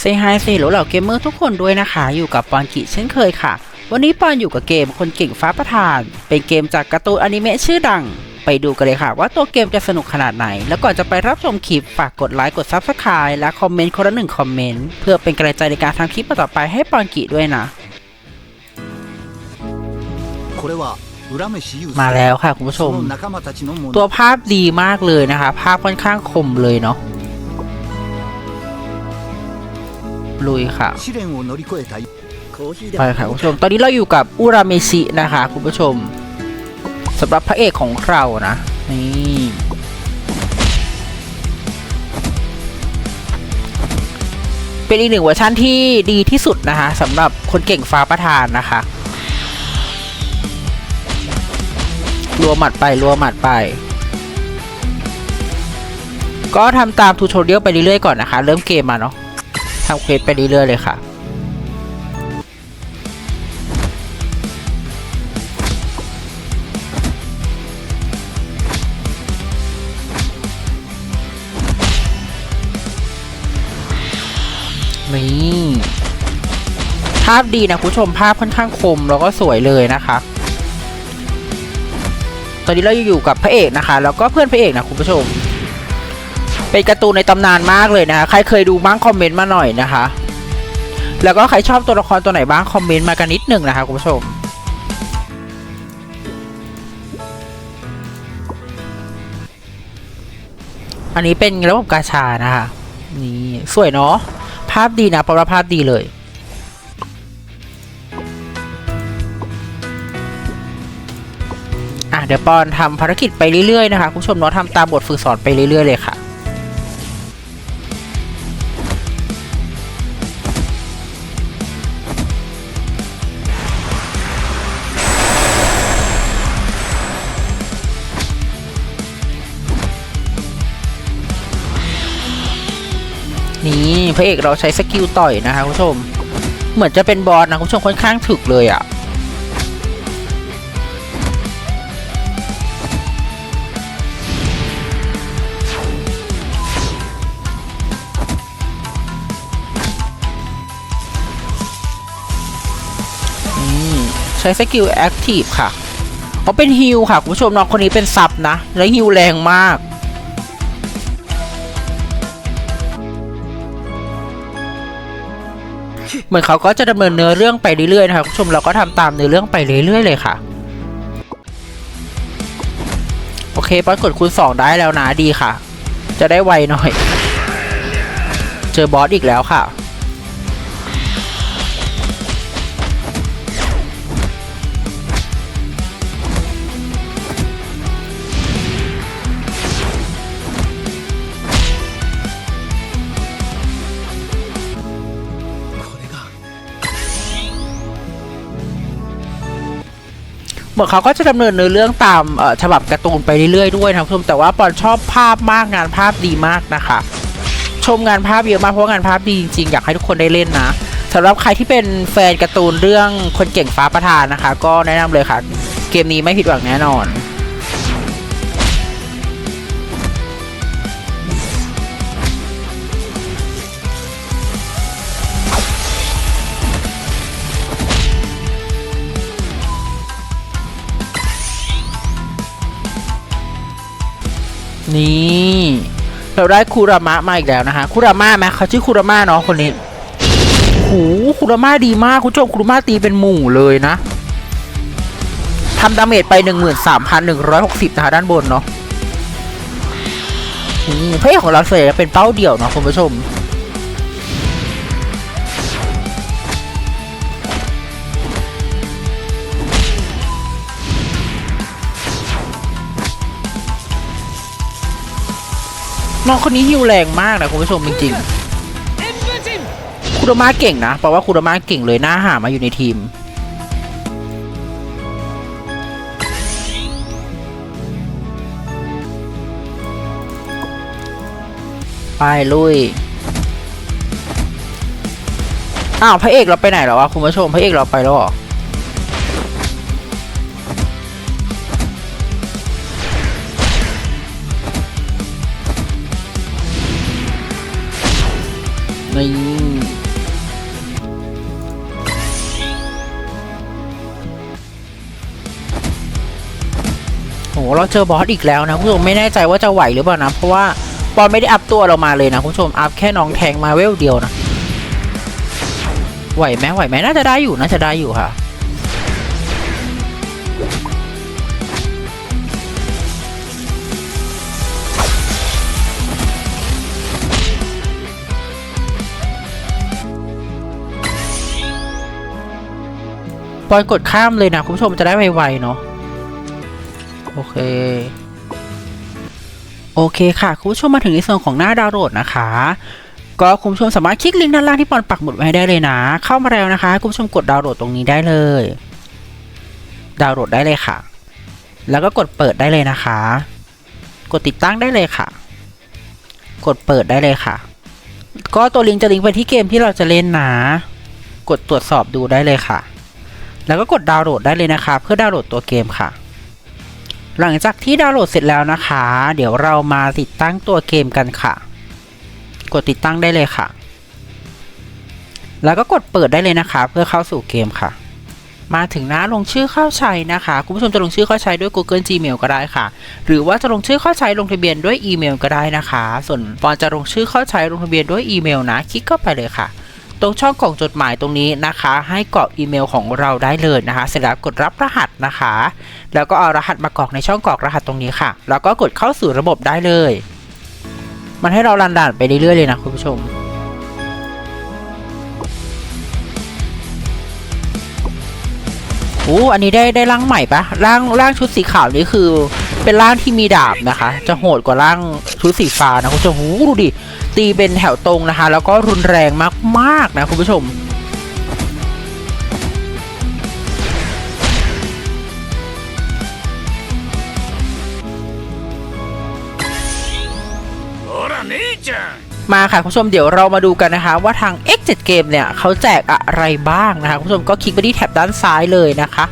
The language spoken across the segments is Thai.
เซฮายเซโลเหล่าเกมเมอร์ทุกคนด้วยนะคะ อยู่กับปอนกิเช่นเคยค่ะ วันนี้ปอนอยู่กับเกมคนเก่งฟ้าประทาน เป็นเกมจากการ์ตูนอนิเมะชื่อดัง ไปดูกันเลยค่ะ ว่าตัวเกมจะสนุกขนาดไหน แล้วก่อนจะไปรับชมคลิป ฝากกดไลค์กดซับสไครต์และคอมเมนต์คนละหนึ่งคอมเมนต์เพื่อเป็นกระใจในการทำคลิปต่อไปให้ปอนกิด้วยนะมาแล้วค่ะคุณผู้ชม ตัวภาพดีมากเลยนะคะ ภาพค่อนข้างคมเลยเนาะ ลุยค่ะ ไปค่ะคุณผู้ชม ตอนนี้เราอยู่กับอุราเมชินะคะคุณผู้ชมสำหรับพระเอกของเรานะ นี่เป็นอีกหนึ่งเวอร์ชั่นที่ดีที่สุดนะคะสำหรับคนเก่งฟ้าประทานนะคะรัวหมัดไปรัวหมัดไป ก็ทำตามทูโทเรียลไปเรื่อยๆก่อนนะคะ เริ่มเกมมาเนาะ ทำเควสไปเรื่อยๆเลยค่ะนี่ภาพดีนะคุณผู้ชมภาพค่อนข้างคมแล้วก็สวยเลยนะคะ ตอนนี้เราอยู่กับพระเอกนะคะ แล้วก็เพื่อนพระเอกนะคุณผู้ชม เป็นการ์ตูนในตำนานมากเลยนะคะใครเคยดูบ้างคอมเมนต์มาหน่อยนะคะ แล้วก็ใครชอบตัวละครตัวไหนบ้างคอมเมนต์มากันนิดหนึ่งนะคะคุณผู้ชมอันนี้เป็นระบบกาชานะคะนี่สวยเนาะภาพดีนะเพราะว่าภาพดีเลยอะเดี๋ยวปอนทำภารกิจไปเรื่อยๆนะคะคุณผู้ชมเนาะทำตามบทฝึกสอนไปเรื่อยๆเลยค่ะ ระเอกเราใช้สกิลต่อยนะคะคุณผู้ชม เหมือนจะเป็นบอสนะคุณผู้ชมค่อนข้างถึกเลยอะ่ะใช้สกิลแอคทีฟค่ะเขาเป็นฮิลค่ะ คุณผู้ชมน้องคนนี้เป็นซับนะ แล้วฮิลแรงมาก เหมือนเขาก็จะดำเนินเนื้อเรื่องไปเรื่อยๆนะคะคุณผู้ชมเราก็ทำตามเนื้อเรื่องไปเรื่อยๆเลยค่ะ โอเคปอสกดคูณ2ได้แล้วนะดีค่ะ จะได้ไวหน่อย เจอบอสอีกแล้วค่ะ มือนเขาก็จะดำเนินเนื้อเรื่องตามฉบับการ์ตูนไปเรื่อยๆด้วยนะคุณผู้ชมแต่ว่าปอนชอบภาพมากงานภาพดีมากนะคะ ชมงานภาพเยอะมากเพราะงานภาพดีจริงๆอยากให้ทุกคนได้เล่นนะสำหรับใครที่เป็นแฟนการ์ตูนเรื่องคนเก่งฟ้าประธานนะคะ ก็แนะนำเลยค่ะ เกมนี้ไม่ผิดหวังแน่นอน นี่ เราได้คูรามะมาอีกแล้วนะคะคูรามะไหมเขาชื่อคูรามะเนาะคนนี้หูคูรามะดีมากคุณผู้ชมคูรามะตีเป็นหมู่เลยนะทำดาเมจไป 13,160 นะคะด้านบนเนาะเพระเอของเราส่วนใหญ่จะเป็นเป้าเดี่ยวเนาะคุณผู้ชม น้องคนนี้ฮิวแรงมากนะคุณผู้ชมจริงๆคุรามะเก่งนะเพราะว่าคุรามะเก่งเลยหน้าหามาอยู่ในทีม ไปลุยอ้าวพระเอกเราไปไหนแล้ววะคุณผู้ชมพระเอกเราไปแล้วหรอ นนี่โหเราเจอบอสอีกแล้วนะคุณผู้ชมไม่แน่ใจว่าจะไหวหรือเปล่านะ เพราะว่าบอสไม่ได้อัพตัวเรามาเลยนะคุณผู้ชมอัพแค่น้องแทงมาเวลเดียวนะ ไหวไหมไหวไหมน่าจะได้อยู่น่าจะได้อยู่ค่ะ ปอยกดข้ามเลยนะคุณผู้ชมจะได้ไวๆเนาะโอเค โอเคค่ะคุณผู้ชมมาถึงในส่วนของหน้าดาวน์โหลดนะคะ ก็คุณผู้ชมสามารถคลิกลิงก์ด้านล่างที่ปอนปักหมุดไว้ให้ได้เลยนะ เข้ามาแล้วนะคะคุณผู้ชมกดดาวน์โหลดตรงนี้ได้เลย ดาวน์โหลดได้เลยค่ะ แล้วก็กดเปิดได้เลยนะคะ กดติดตั้งได้เลยค่ะ กดเปิดได้เลยค่ะ ก็ตัวลิงก์จะลิงก์ไปที่เกมที่เราจะเล่นนะ กดตรวจสอบดูได้เลยค่ะ แล้วก็กดดาวน์โหลดได้เลยนะคะ เพื่อดาวน์โหลดตัวเกมค่ะ หลังจากที่ดาวน์โหลดเสร็จแล้วนะคะ เดี๋ยวเรามาติดตั้งตัวเกมกันค่ะ กดติดตั้งได้เลยค่ะ แล้วก็กดเปิดได้เลยนะคะ เพื่อเข้าสู่เกมค่ะ มาถึงหน้าลงชื่อเข้าใช้นะคะ คุณผู้ชมจะลงชื่อเข้าใช้ด้วย Google Gmail ก็ได้ค่ะ หรือว่าจะลงชื่อเข้าใช้ลงทะเบียนด้วยอีเมลก็ได้นะคะ ส่วนปอนจะลงชื่อเข้าใช้ลงทะเบียนด้วยอีเมลนะ คลิกเข้าไปเลยค่ะ ตรงช่องของจดหมายตรงนี้นะคะ ให้กรอกอีเมลของเราได้เลยนะคะ เสร็จแล้วกดรับรหัสนะคะ แล้วก็เอารหัสมากรอกในช่องกรอกรหัสตรงนี้ค่ะ แล้วก็กดเข้าสู่ระบบได้เลย มันให้เรารันด่านไปเรื่อยๆเลยนะคุณผู้ชมโอ้อันนี้ได้ได้ร่างใหม่ปะร่างร่างชุดสีขาวนี่คือ เป็นร่างที่มีดาบนะคะ จะโหดกว่าร่างชุดสีฟ้านะคุณผู้ชมหูดูดิตีเป็นแถวตรงนะคะ แล้วก็รุนแรงมากๆนะคุณผู้ชมมาค่ะคุณผู้ชมเดี๋ยวเรามาดูกันนะคะ ว่าทาง X7 เกมเนี่ยเขาแจกอะไรบ้างนะคะคุณผู้ชมก็คลิกไปที่แท็บด้านซ้ายเลยนะคะ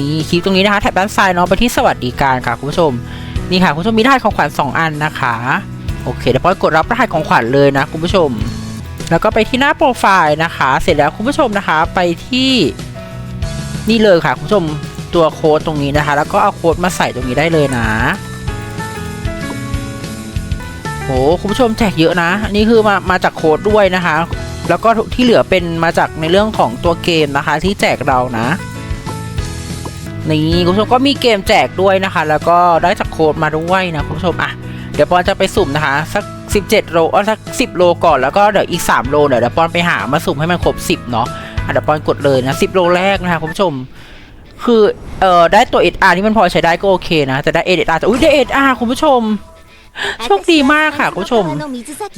นี่คลิกตรงนี้นะคะแท็บด้านซ้ายเนาะไปที่สวัสดิการค่ะคุณผู้ชมนี่ค่ะคุณผู้ชมมีรหัสของขวัญ2อันนะคะโอเคเดี๋ยวพอยกดรับรหัสของขวัญเลยนะคุณผู้ชม แล้วก็ไปที่หน้าโปรไฟล์นะคะ เสร็จแล้วคุณผู้ชมนะคะ ไปที่นี่เลยค่ะคุณผู้ชมตัวโค้ดตรงนี้นะคะ แล้วก็เอาโค้ดมาใส่ตรงนี้ได้เลยนะโหคุณผู้ชมแจกเยอะนะ นี่คือมามาจากโค้ดด้วยนะคะ แล้วก็ที่เหลือเป็นมาจากในเรื่องของตัวเกมนะคะ ที่แจกเรานะ นี่คุณผู้ชมก็มีเกมแจกด้วยนะคะ แล้วก็ได้จากโค้ดมาด้วยนะคุณผู้ชมอะเดี๋ยวปอนจะไปสุ่มนะคะ สัก 17 โลเออสัก 10 โลก่อนแล้วก็เดี๋ยวอีก 3 โลเดี๋ยวเดี๋ยวปอนไปหามาสุ่มให้มันครบ 10 เนาะเดี๋ยวปอนกดเลยนะ 10 โลแรกนะคะคุณผู้ชม คือ เอ่อ ได้ตัว SR ที่มันพอใช้ได้ก็โอเคนะ แต่ได้ SR แต่อุ้ยได้ SR คุณผู้ชม โชคดีมากค่ะคุณผู้ชม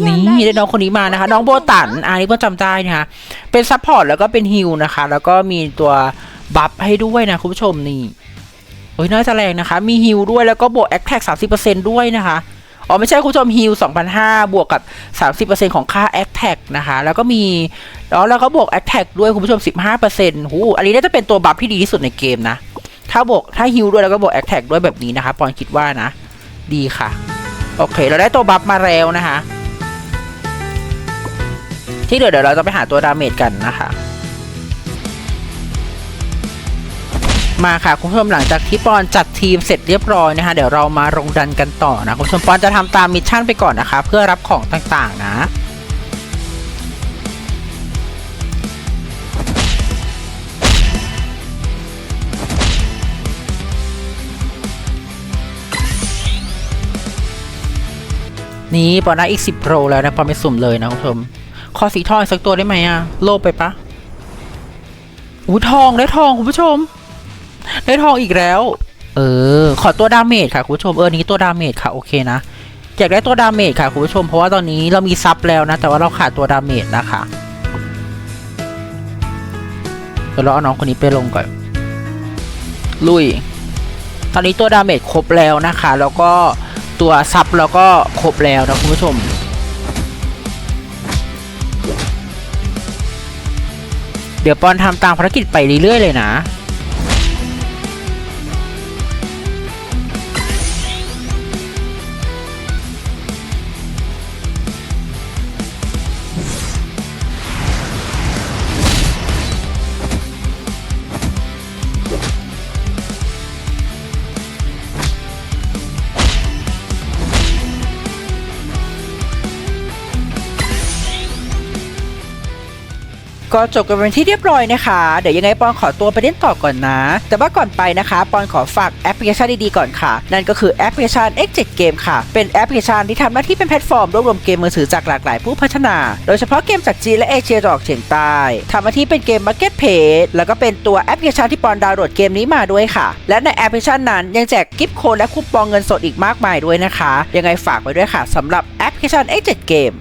นี่ได้น้องคนนี้มานะคะ น้องโบตันอันนี้ก็จำได้นะคะเป็นซัพพอร์ตแล้วก็เป็นฮิลนะคะ แล้วก็มีตัว บัฟให้ด้วยนะคุณผู้ชมนี่โอ้ยน่าจะแรงนะคะ มีฮิลด้วยแล้วก็บวกแอคแท็กสามสิบเปอร์เซ็นด้วยนะคะอ๋อไม่ใช่คุณผู้ชมฮิลสองพันห้าบวกกับสามสิบเปอร์เซ็นของค่าแอคแท็กนะคะ แล้วก็มีอ๋อแล้วก็บวกแอคแท็กด้วยคุณผู้ชมสิบห้าเปอร์เซ็นต์หูอันนี้น่าจะเป็นตัวบัฟที่ดีที่สุดในเกมนะ ถ้าบวกถ้าฮิลด้วยแล้วก็บวกแอคแท็กด้วยแบบนี้นะคะปอนคิดว่านะ ดีค่ะ โอเค เราได้ตัวบัฟมาแล้วนะคะ ที่เหลือเดี๋ยวเราจะไปหาตัวดาเมจกันนะคะ มาค่ะคุณผู้ชมหลังจากที่ปอนจัดทีมเสร็จเรียบร้อยนะคะเดี๋ยวเรามาลงดันกันต่อนะคุณผู้ชมปอนจะทำตามมิชชั่นไปก่อนนะคะ เพื่อรับของต่างๆนะนี่ปอนได้อีก 10โปรแล้วนะปอนไปสุ่มเลยนะคุณผู้ชม ขอสีทองสักตัวได้ไหมอะโลภไปปะอู้ทองได้ทองคุณผู้ชม ได้ทองอีกแล้ว เออ ขอตัวดาเมจค่ะคุณผู้ชมเออนี้ตัวดาเมจค่ะโอเคนะอยากได้ตัวดาเมจค่ะคุณผู้ชมเพราะว่าตอนนี้เรามีซับแล้วนะ แต่ว่าเราขาดตัวดาเมจนะคะเดี๋ยวเราเอาน้องคนนี้ไปลงก่อนลุย ตอนนี้ตัวดาเมจครบแล้วนะคะ แล้วก็ตัวซับเราก็ครบแล้วนะคุณผู้ชมเดี๋ยวปอนทำตามภารกิจไปเรื่อยๆเลยนะ ก็จบกันเป็นที่เรียบร้อยนะคะ เดี๋ยวยังไงปอนขอตัวไปเล่นต่อก่อนนะ แต่ว่าก่อนไปนะคะปอนขอฝากแอปพลิเคชันดีๆก่อนค่ะ นั่นก็คือแอปพลิเคชัน X7 Game ค่ะ เป็นแอปพลิเคชันที่ทำหน้าที่เป็นแพลตฟอร์มรวบรวมเกมมือถือจากหลากหลายผู้พัฒนา โดยเฉพาะเกมจากจีนและเอเชียตะวันออกเฉียงใต้ทำหน้าที่เป็นเกม Market p a g e แล้วก็เป็นตัวแอปพลิเคชันที่ปอนดาวน์โหลดเกมนี้มาด้วยค่ะ และในแอปพลิเคชันนั้นยังแจกกิฟต์โค้ดและคูปองเงินสดอีกมากมายด้วยนะคะ ยังไงฝากไว้ด้วยค่ะสำหรับแอปพลิเคชัน X7 Game